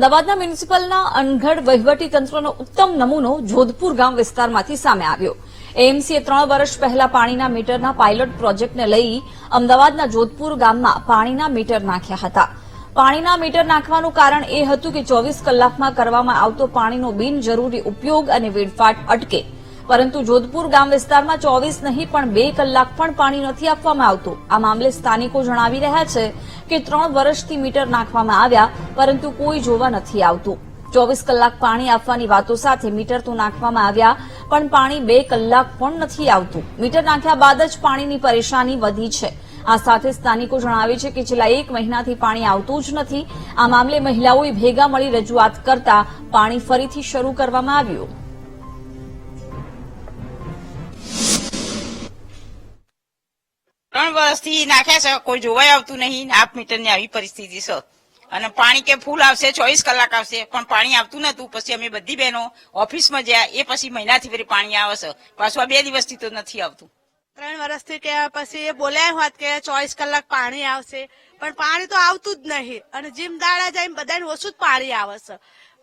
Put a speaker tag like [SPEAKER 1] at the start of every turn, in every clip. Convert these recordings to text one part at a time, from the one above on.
[SPEAKER 1] અમદાવાદના મ્યુનિસિપલના અનગઢ વહીવટી તંત્રનો ઉત્તમ નમૂનો જોધપુર ગામ વિસ્તારમાંથી સામે આવ્યો. એએમસીએ ત્રણ વર્ષ પહેલા પાણીના મીટરના પાયલોટ પ્રોજેક્ટને લઈ અમદાવાદના જોધપુર ગામમાં પાણીના મીટર નાખ્યા હતા. પાણીના મીટર નાખવાનું કારણ એ હતું કે ચોવીસ કલાકમાં કરવામાં આવતો પાણીનો બિનજરૂરી ઉપયોગ અને વેડફાટ અટકે. પરંતુ જોધપુર ગામ વિસ્તારમાં ચોવીસ નહીં, પણ બે કલાક પણ પાણી નથી આપવામાં આવતું. આ મામલે સ્થાનિકો જણાવી રહ્યા છે કે ત્રણ વર્ષથી મીટર નાખવામાં આવ્યા, પરંતુ કોઈ જોવા નથી આવતું. ચોવીસ કલાક પાણી આપવાની વાતો સાથે મીટર તો નાખવામાં આવ્યા, પણ પાણી બે કલાક પણ નથી આવતું. મીટર નાખ્યા બાદ જ પાણીની પરેશાની વધી છે. આ સાથે સ્થાનિકો જણાવે છે કે છેલ્લા એક મહિનાથી પાણી આવતું જ નથી. આ મામલે મહિલાઓએ ભેગા મળી રજૂઆત કરતા પાણી ફરીથી શરૂ કરવામાં આવ્યું.
[SPEAKER 2] વર્ષથી નાખ્યા છે, કોઈ જોવાય આવતું નહીં હાફ મીટરની આવી પરિસ્થિતિ છે. અને પાણી કે ફૂલ આવશે, ચોવીસ કલાક આવશે, પણ પાણી આવતું નતું. પછી અમે બધી બહેનો ઓફિસમાં જ્યાં એ પછી મહિનાથી ફરી પાણી આવે છે. પાછું બે દિવસથી તો નથી આવતું.
[SPEAKER 3] ત્રણ વર્ષથી કે પછી એ બોલ્યા હોત કે ચોવીસ કલાક પાણી આવશે, પણ પાણી તો આવતું જ નહીં. અને જીમ દાડા જાય બધાને ઓછું જ પાણી આવે છે.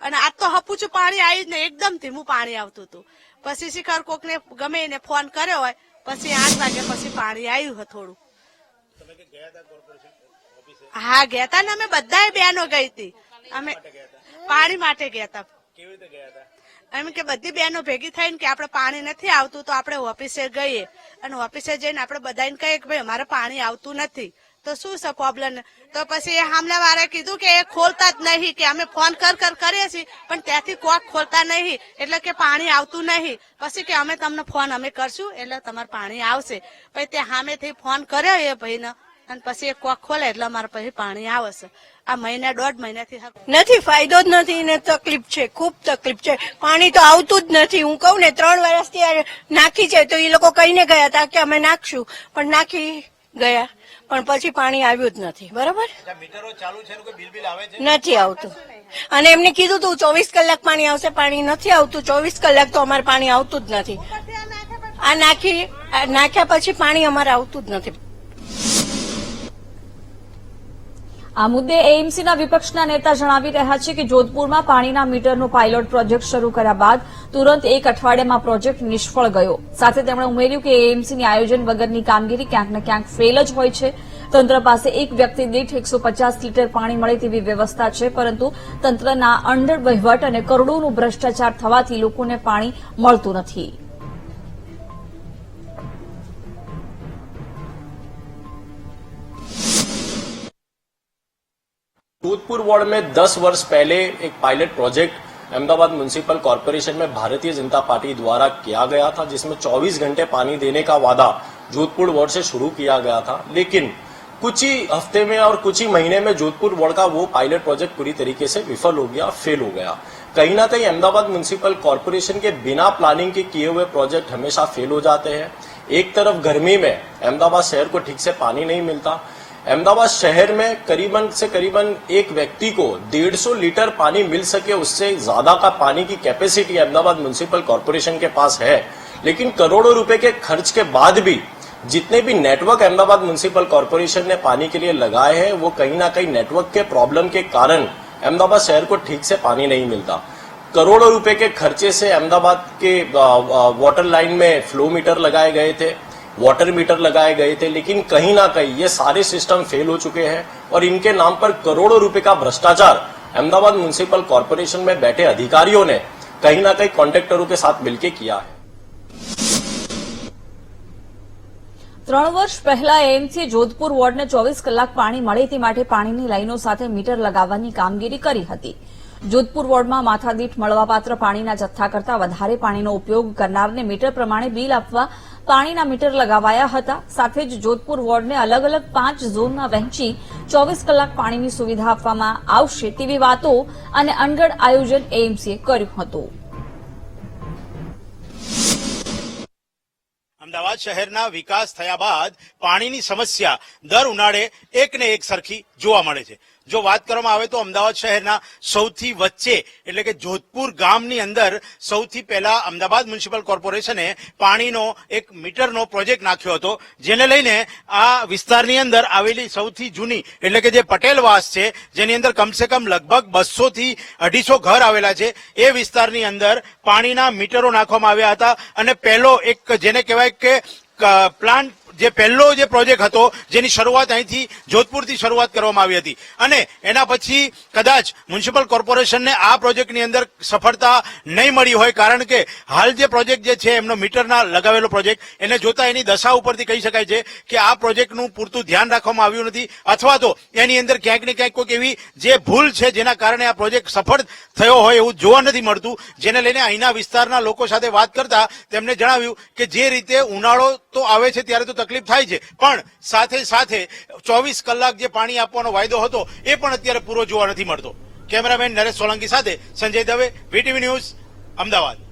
[SPEAKER 3] અને આજ તો હપુચું પાણી આવ્યું જ નહીં એકદમ ધીમું પાણી આવતું હતું. પછી શિખર કોકને ગમે એને ફોન કર્યો હોય, પછી આઠ વાગે પછી પાણી આવ્યું હોય થોડું. હા ગયા તા ને અમે બધા બહેનો ગઈ હતી અમે પાણી માટે ગયા હતા એમ કે બધી બહેનો ભેગી થઈને કે આપણે પાણી નથી આવતું તો આપણે ઓફિસે ગઈએ. અને ઓફિસે જઈને આપણે બધાને કહીએ કે ભાઈ અમારે પાણી આવતું નથી. તો શું છે પ્રોબ્લેમ તો પછી હામલા વાળા કીધું કે એ ખોલતા જ નહીં, કે અમે ફોન કર કર કરીએ છીએ, પણ ત્યાંથી કોક ખોલતા નહીં, એટલે કે પાણી આવતું નહીં. પછી કે અમે તમને ફોન અમે કરશું, એટલે તમારે પાણી આવશે. પછી તે સામેથી ફોન કર્યો એ ભાઈને, અને પછી એ કોક ખોલે, એટલે અમારે પછી પાણી આવશે. આ મહિના દોઢ મહિનાથી
[SPEAKER 4] નથી, ફાયદો જ નથી ને તકલીફ છે, ખૂબ તકલીફ છે. પાણી તો આવતું જ નથી. હું કહું ને, ત્રણ વર્ષથી નાખી છે, તો એ લોકો કહીને ગયા હતા કે અમે નાખશું, પણ નાખી ગયા. પણ પછી પાણી આવ્યું જ નથી. બરાબર?
[SPEAKER 5] મીટરો ચાલુ છે એનું કોઈ બિલ બિલ આવે છે?
[SPEAKER 4] નથી આવતું. અને એમને કીધું તું ચોવીસ કલાક પાણી આવશે પાણી નથી આવતું. ચોવીસ કલાક તો અમારે પાણી આવતું જ નથી. આ નાખી આ નાખ્યા પછી પાણી અમારે આવતું જ નથી.
[SPEAKER 1] આ મુદ્દે એએમસીના વિપક્ષના નેતા જણાવી રહ્યા છે કે જોધપુરમાં પાણીના મીટરનો પાયલોટ પ્રોજેક્ટ શરૂ કર્યા બાદ તુરંત એક અઠવાડિયામાં પ્રોજેક્ટ નિષ્ફળ ગયો. સાથે તેમણે ઉમેર્યું કે એએમસીની આયોજન વગરની કામગીરી ક્યાંક ને ક્યાંક ફેલ જ હોય છે. તંત્ર પાસે એક વ્યક્તિ દીઠ એકસો પચાસ લીટર પાણી મળે તેવી વ્યવસ્થા છે, પરંતુ તંત્રના અંડર વહીવટ અને કરોડોનું ભ્રષ્ટાચાર થવાથી લોકોને પાણી મળતું નથી.
[SPEAKER 6] जोधपुर वार्ड में 10 वर्ष पहले एक pilot project Ahmedabad municipal corporation में भारतीय जनता पार्टी द्वारा किया गया था, जिसमें 24 घंटे पानी देने का वादा जोधपुर वार्ड से शुरू किया गया था। लेकिन कुछ ही हफ़्ते में और कुछ ही महीने में जोधपुर वार्ड का वो पायलट प्रोजेक्ट पूरी तरीके से विफल हो गया, फेल हो गया। कहीं ना कहीं अहमदाबाद म्यूनिसिपल कॉरपोरेशन के बिना प्लानिंग के किए हुए प्रोजेक्ट हमेशा फेल हो जाते हैं। एक तरफ़ गर्मी में अहमदाबाद शहर को ठीक से पानी नहीं मिलता अहमदाबाद शहर में करीबन से करीबन एक व्यक्ति को 150 लीटर पानी मिल सके, उससे ज़्यादा का पानी की कैपेसिटी अहमदाबाद म्यूनिसिपल कॉरपोरेशन के पास है। लेकिन करोड़ों रुपए के खर्च के बाद भी जितने भी नेटवर्क अहमदाबाद म्यूनिसिपल कॉरपोरेशन ने पानी के लिए लगाए हैं, वो कहीं ना कहीं नेटवर्क के प्रॉब्लम के कारण अहमदाबाद शहर को ठीक से पानी नहीं मिलता। करोड़ों रुपए के खर्चे से अहमदाबाद के वाटर लाइन में फ्लो मीटर लगाए गए थे। वाटर मीटर लगाए गए थे लेकिन कहीं ना कहीं ये सारे सिस्टम फेल हो चुके हैं और इनके नाम पर करोड़ों रुपए का भ्रष्टाचार अहमदाबाद म्यूनिसिपल कॉरपोरेशन में बैठे अधिकारियों ने कहीं ना कहीं कॉन्ट्रेक्टरों के साथ मिलकर किया है
[SPEAKER 1] ત્રણ વર્ષ પહેલા એએમસીએ જોધપુર વોર્ડને ચોવીસ કલાક પાણી મળે તે માટે પાણીની લાઈનો સાથે મીટર લગાવવાની કામગીરી કરી હતી જોધપુર વોર્ડમાં માથાદીઠ મળવાપાત્ર પાણીના જથ્થા કરતાં વધારે પાણીનો ઉપયોગ કરનારને મીટર પ્રમાણે બિલ આપવા પાણીના મીટર લગાવાયા હતા. સાથે જ જોધપુર વોર્ડને અલગ અલગ પાંચ ઝોનમાં વહેંચી ચોવીસ કલાક પાણીની સુવિધા આપવામાં આવશે તેવી વાતો અને અનગઢ આયોજન એએમસીએ કર્યું હતું.
[SPEAKER 5] અમદાવાદ શહેરના વિકાસ થયા બાદ પાણીની સમસ્યા દર ઉનાળે એક ને એક સરખી જોવા મળે છે. જો વાત કરવામાં આવે તો અમદાવાદ શહેરના સૌથી વચ્ચે, એટલે કે જોધપુર ગામની અંદર સૌથી પહેલા અમદાવાદ મ્યુનિસિપલ કોર્પોરેશને પાણીનો એક મીટરનો પ્રોજેક્ટ નાખ્યો હતો, જેને લઈને આ વિસ્તારની અંદર આવેલી સૌથી જૂની, એટલે કે જે પટેલવાસ છે, જેની અંદર કમસે કમ લગભગ બસો થી અઢીસો ઘર આવેલા છે, એ વિસ્તારની અંદર પાણીના મીટરો નાખવામાં આવ્યા હતા. અને પહેલો એક જેને કહેવાય ક- પ્લાન્ટ જે પહેલો જે પ્રોજેક્ટ હતો, જેની શરૂઆત અહીંથી જોધપુરથી શરૂઆત કરવામાં આવી હતી. અને એના પછી કદાચ મ્યુનિસિપલ કોર્પોરેશનને આ પ્રોજેક્ટની અંદર સફળતા નહીં મળી હોય, કારણ કે હાલ જે પ્રોજેક્ટ જે છે, એમનો મીટરના લગાવેલો પ્રોજેક્ટ, એને જોતા એની દશા ઉપરથી કહી શકાય છે કે આ પ્રોજેક્ટનું પૂરતું ધ્યાન રાખવામાં આવ્યું નથી. અથવા તો એની અંદર ક્યાંક ને ક્યાંક કોઈક એવી જે ભૂલ છે, જેના કારણે આ પ્રોજેક્ટ સફળ થયો હોય એવું જોવા નથી મળતું, જેને લઈને અહીંના વિસ્તારના લોકો સાથે વાત કરતા તેમને જણાવ્યું કે જે રીતે ઉનાળો તો આવે છે, ત્યારે તો તકલીફ થાય છે. પણ સાથે સાથે ચોવીસ કલાક જે પાણી આપવાનો વાયદો હતો, એ પણ અત્યારે પૂરો જોવા નથી મળતો. કેમેરામેન નરેશ સોલંકી સાથે સંજય દવે, વીટીવી ન્યૂઝ, અમદાવાદ.